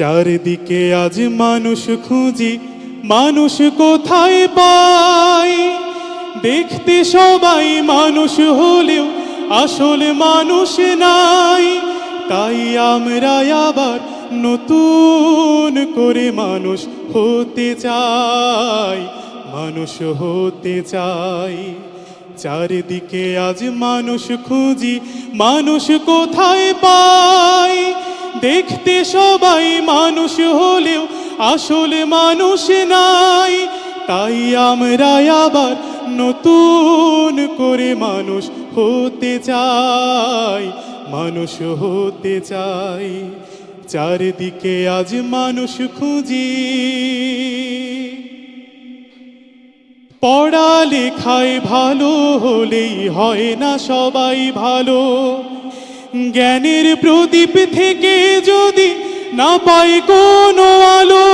চারিদিকে আজ মানুষ খুঁজি, মানুষ কোথায় পাই দেখতে সবাই মানুষ হলেও আসলে মানুষ নাই। তাই আমরা আবার নতুন করে মানুষ হতে চাই, মানুষ হতে চাই। চারিদিকে আজ মানুষ খুঁজি, মানুষ কোথায় পাই দেখতে সবাই মানুষ হলেও আসলে মানুষ নাই। তাই আমরা আবার নতুন করে মানুষ হতে চাই, মানুষ হতে চাই। চারিদিকে আজ মানুষ খুঁজি। পড়ালেখায় ভালো হলেই হয় না সবাই ভালো। জ্ঞানের প্রদীপ থেকে যদি না পাই কোনো আলো।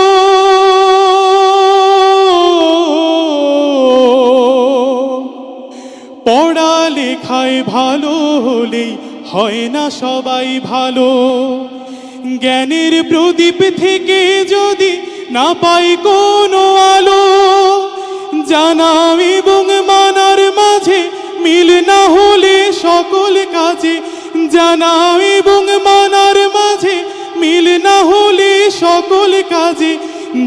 পড়ালেখায় ভালো হলেই হয় না সবাই ভালো। জ্ঞানের প্রদীপ থেকে যদি না পাই কোনো আলো, জানা এবং মানার মাঝে মিল না হলে সকল কাজে জানা এবং মানার মাঝে মিল না হলে সকল কাজে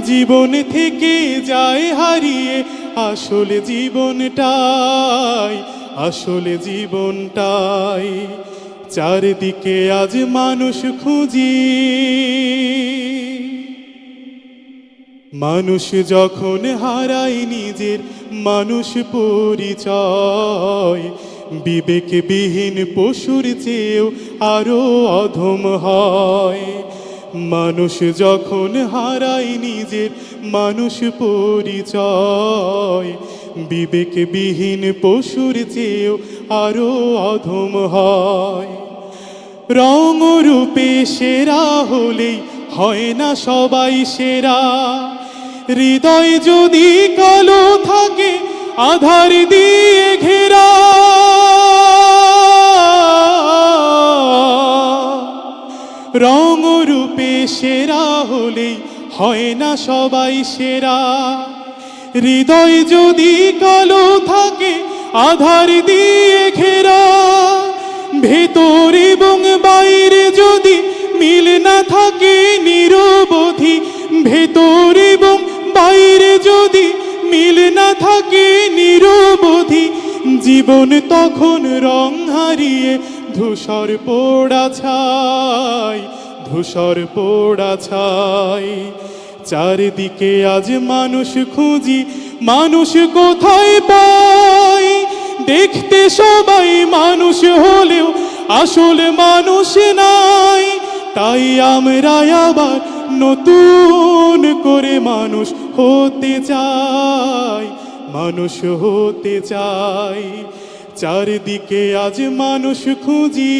জীবন থেকে যায় হারিয়ে আসলে জীবনটাই আসলে জীবনটাই। চারিদিকে আজ মানুষ খুঁজি। মানুষ যখন হারায় নিজের মানুষ পরিচয় বিবেকবিহীন পশুর চেয়েও আরও অধম হয়। মানুষ যখন হারায় নিজের, মানুষ পরিচয়। বিবেকবিহীন পশুর চেয়েও আরও অধম হয়। রং রূপে সেরা হলেই হয় না সবাই সেরা। হৃদয় যদি কালো থাকে আধার দিয়ে ঘেরা। রং রূপে সেরা হলেই হয় না সবাই সেরা। হৃদয় যদি কালো থাকে, আধার দিয়ে ঘেরা। ভেতর এবং বাইরে যদি মিল না থাকে, নিরবধি ভেতর এবং বাইরে যদি মিল না থাকে নিরবধি, জীবন তখন রং হারিয়ে ধূসর পোড়া ছাই, ধূসর পোড়া ছাই। চারিদিকে আজ মানুষ খুঁজি, মানুষ কোথায় পাই? দেখতে সবাই মানুষ হলেও আসলে মানুষ নাই, তাই আমরা আবার নতুন করে মানুষ হতে চাই মানুষ হতে চাই চারিদিকে আজ মানুষ খুঁজি।